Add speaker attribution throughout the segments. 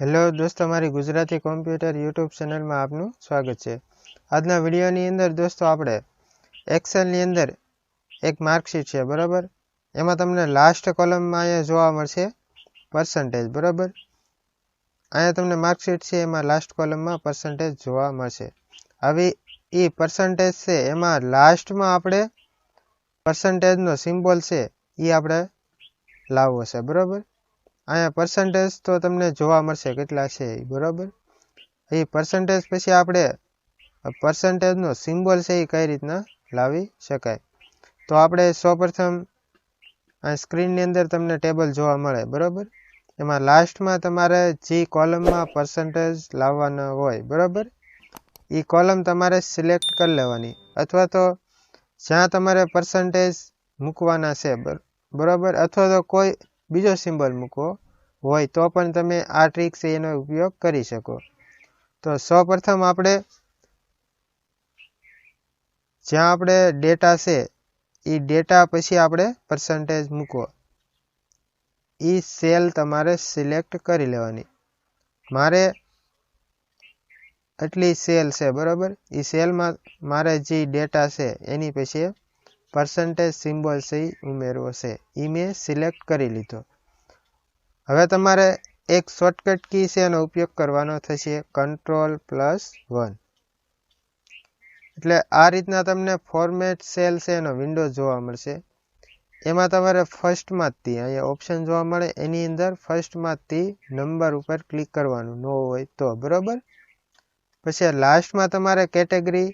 Speaker 1: દોસ્તો, મારી Gujarati computer YouTube ચેનલમાં આપનું સ્વાગત છે. આજના વિડીયોની અંદર દોસ્તો, આપણે એક્સેલની અંદર એક માર્કશીટ છે, બરાબર? એમાં તમને લાસ્ટ કોલમમાં અહીંયા જોવા મળશે પર્સન્ટેજ બરાબર? અહીંયા તમને માર્કશીટ છે, એમાં લાસ્ટ કોલમમાં પર્સન્ટેજ જોવા મળશે. હવે એ પર્સન્ટેજ છે, એમાં લાસ્ટમાં આપણે પર્સન્ટેજનો સિમ્બોલ છે, એ આપણે લાવવો છે, બરાબર? અહીંયા પર્સન્ટેજ તો તમને જોવા મળશે કેટલા છે એ બરાબર? એ પર્સન્ટેજ પછી આપણે પર્સન્ટેજનો સિમ્બોલ છે એ કઈ રીતના લાવી શકાય? તો આપણે સૌપ્રથમ આ સ્ક્રીનની અંદર તમને ટેબલ જોવા મળે, બરાબર? એમાં લાસ્ટમાં તમારે જે કોલમમાં પર્સન્ટેજ લાવવાના હોય, બરાબર? એ કોલમ તમારે સિલેક્ટ કરી લેવાની, અથવા તો જ્યાં તમારે પર્સન્ટેજ મૂકવાના છે બરાબર? અથવા તો કોઈ બીજો સિમ્બોલ મૂકવો હોય તો પણ તમે આ ટ્રીક છે એનો ઉપયોગ કરી શકો. તો સૌપ્રથમ આપણે જ્યાં આપણે ડેટા છે એ ડેટા પછી આપણે પર્સન્ટેજ મૂકો એ સેલ તમારે સિલેક્ટ કરી લેવાની. મારે આટલી સેલ છે, બરાબર? એ સેલમાં મારે જે ડેટા છે, એની પછી પર્સન્ટેજ સિમ્બોલ એ ઉમેરવો છે. એ મેં સિલેક્ટ કરી લીધો. હવે તમારે એક શોર્ટકટ કી છે એનો ઉપયોગ કરવાનો થશે. કંટ્રોલ પ્લસ વન એટલે આ રીતના તમને ફોર્મેટ સેલ છે એનો વિન્ડો જોવા મળશે. એમાં તમારે ફર્સ્ટમાંથી અહીંયા ઓપ્શન જોવા મળે. એની અંદર ફર્સ્ટમાંથી નંબર ઉપર ક્લિક કરવાનું ન હોય તો, બરાબર? પછી લાસ્ટમાં તમારે કેટેગરી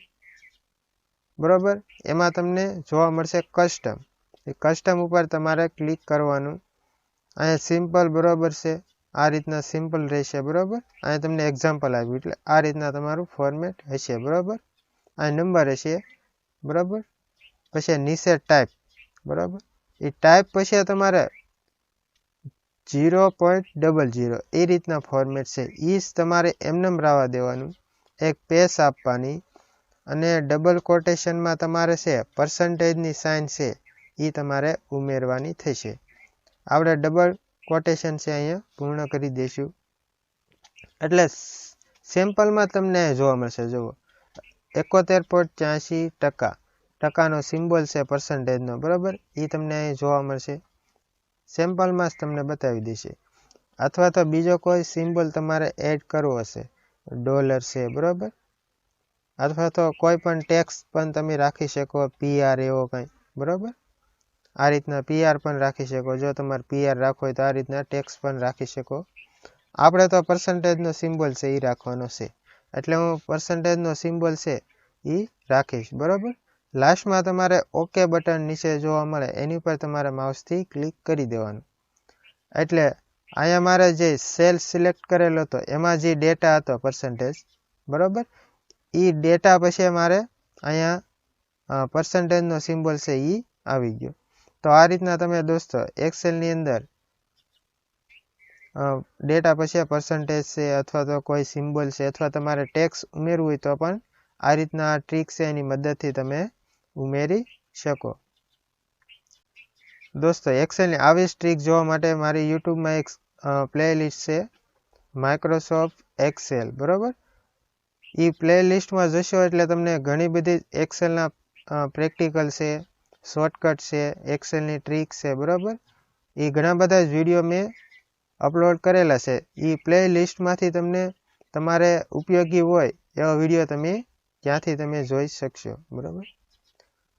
Speaker 1: બરાબર? એમાં તમને જોવા મળશે કસ્ટમ એ કસ્ટમ ઉપર તમારે ક્લિક કરવાનું. અહીંયા સિમ્પલ બરાબર છે. આ રીતના સિમ્પલ રહેશે, બરાબર? અહીંયા તમને એક્ઝામ્પલ આપ્યું. એટલે આ રીતના તમારું ફોર્મેટ હશે, બરાબર? આ નંબર હશે, બરાબર? પછી નીચે ટાઈપ બરાબર? એ ટાઈપ પછી તમારે જીરો પોઈન્ટ ડબલ જીરો એ રીતના ફોર્મેટ છે. એ જ તમારે એમનેમ રાવા દેવાનું. એક પેસ આપવાની. અને ડબલ કોટેશનમાં તમારે છે પર્સન્ટેજની સાઇન છે એ તમારે ઉમેરવાની થશે. આપણે ડબલ કોટેશન છે અહીંયા પૂર્ણ કરી દઈશું. એટલે સેમ્પલમાં તમને જોવા મળશે, જુઓ. એકોતેર પોઈન્ટ ત્યાંસી ટકા. ટકાનો સિમ્બોલ છે પર્સન્ટેજનો બરાબર? એ તમને અહીં જોવા મળશે. સેમ્પલમાં જ તમને બતાવી દેશે અથવા તો બીજો કોઈ સિમ્બોલ તમારે એડ કરવો હશે. ડોલર છે, બરાબર? અથવા તો કોઈ પણ ટેક્સ પણ તમે રાખી શકો પીઆર એવો કંઈ, બરાબર? આ રીતના પીઆર પણ રાખી શકો. જો તમારે પીઆર રાખવો હોય તો આ રીતના ટેક્સ પણ રાખી શકો. આપણે તો પર્સન્ટેજનો સિમ્બોલ છે એ રાખવાનો છે. એટલે હું પર્સન્ટેજનો સિમ્બોલ છે એ રાખીશ, બરાબર? લાસ્ટમાં તમારે ઓકે બટન નીચે જોવા મળે, એની ઉપર તમારે માઉસથી ક્લિક કરી દેવાનું. એટલે અહીંયા મારે જે સેલ સિલેક્ટ કરેલો હતો, એમાં જે ડેટા હતો પર્સન્ટેજ બરાબર? એ ડેટા પછી મારે અહીંયા પર્સન્ટેજનો સિમ્બોલ છે એ આવી ગયો. તો આ રીતના તમે દોસ્તો એક્સેલની અંદર ડેટા પછી પર્સન્ટેજ છે અથવા તો કોઈ સિમ્બોલ છે અથવા તમારે ટેક્સ ઉમેરવું હોય તો પણ આ રીતના આ ટ્રીક છે એની મદદથી તમે ઉમેરી શકો. દોસ્તો એક્સેલની આવી ટ્રીક જોવા માટે મારી યુટ્યુબમાં એક પ્લેલિસ્ટ છે માઇક્રોસોફ્ટ એક્સેલ બરાબર? એ પ્લેલિસ્ટમાં જશો એટલે તમને ઘણી બધી એક્સેલના પ્રેક્ટિકલ છે શોર્ટકટ છે એક્સેલની ટ્રીક છે, બરાબર? એ ઘણા બધા જ વીડિયો મેં અપલોડ કરેલા છે. એ પ્લે લિસ્ટમાંથી તમને તમારે ઉપયોગી હોય એવા વીડિયો તમે ત્યાંથી તમે જોઈ શકશો, બરાબર?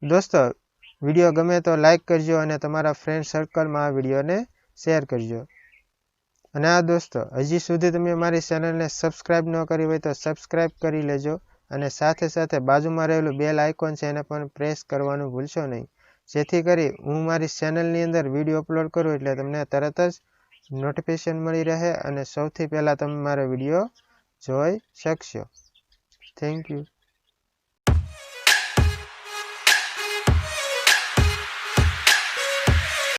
Speaker 1: દોસ્તો વીડિયો ગમે તો લાઈક કરજો અને તમારા ફ્રેન્ડ સર્કલમાં આ વિડીયોને શેર કરજો. અને આ દોસ્તો, હજી સુધી તમે મારી ચેનલને સબસ્ક્રાઈબ ન કરી હોય તો સબસ્ક્રાઈબ કરી લેજો અને સાથે સાથે બાજુમાં રહેલું બેલ આઇકોન છે એને પણ પ્રેસ કરવાનું ભૂલશો નહીં. જેથી કરી હું મારી ચેનલની અંદર વીડિયો અપલોડ કરું એટલે તમને તરત જ નોટિફિકેશન મળી રહે અને સૌથી પહેલાં તમે મારો વીડિયો જોઈ શકશો. Thank you